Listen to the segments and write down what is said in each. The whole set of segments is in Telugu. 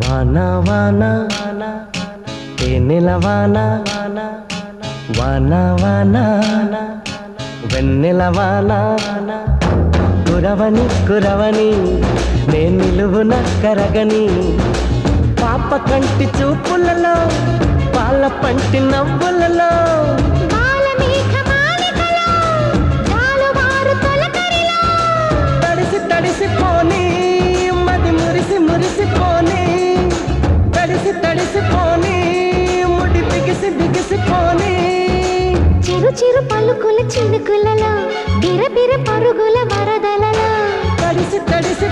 వాన వాన తేనెల వాన వాన వాన వెన్నెల వాన కురవని కురవని నే నిలువున కరగని పాప కంటి చూపులలో పాల పంటి నవ్వులలో. తడిసి తడిసి పోని మది మురిసి మురిసి పోని. తడిసి తడిసి పోని ముడి బిగిసి బిగిసి పోని. చిరు చిరు పలుకుల చినుకులలో బిరబిర పరుగుల వరదలలో. తడిసి తడిసి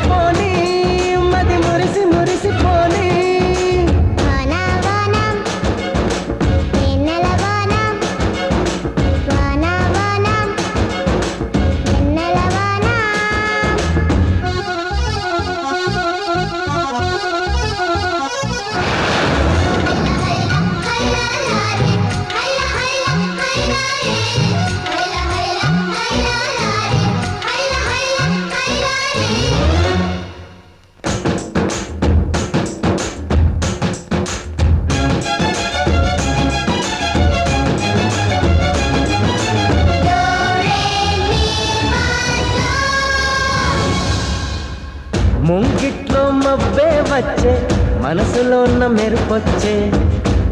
గిట్లో మబ్బే వచ్చే మనసులో ఉన్న మెరుపొచ్చే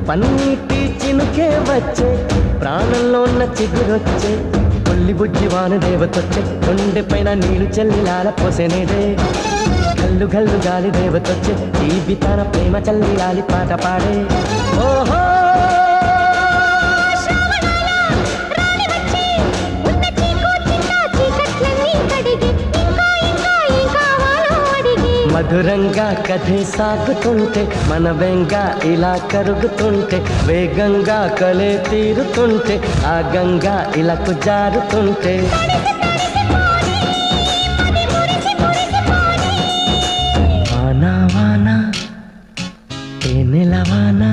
పన్నీటి చినుకే వచ్చే ప్రాణంలో ఉన్న చిగురొచ్చే కొల్లి బుజ్జి వాన దేవతొచ్చే కొండె పైన నీళ్ళు చల్లి లాల పోసేనేదే. గల్లు గల్లు గాలి దేవతొచ్చే జీవితాన ప్రేమ చల్లి లాలి పాట పాడే. ఓహో! మధురంగా కథే సాగుతుంటే మన బెంగా ఇలా కరుగుతుంటే వేగంగా కలే తీరుతుంటే ఆ గంగా ఇలా కుజారుతుంటే వానా వానా తేనెల వానా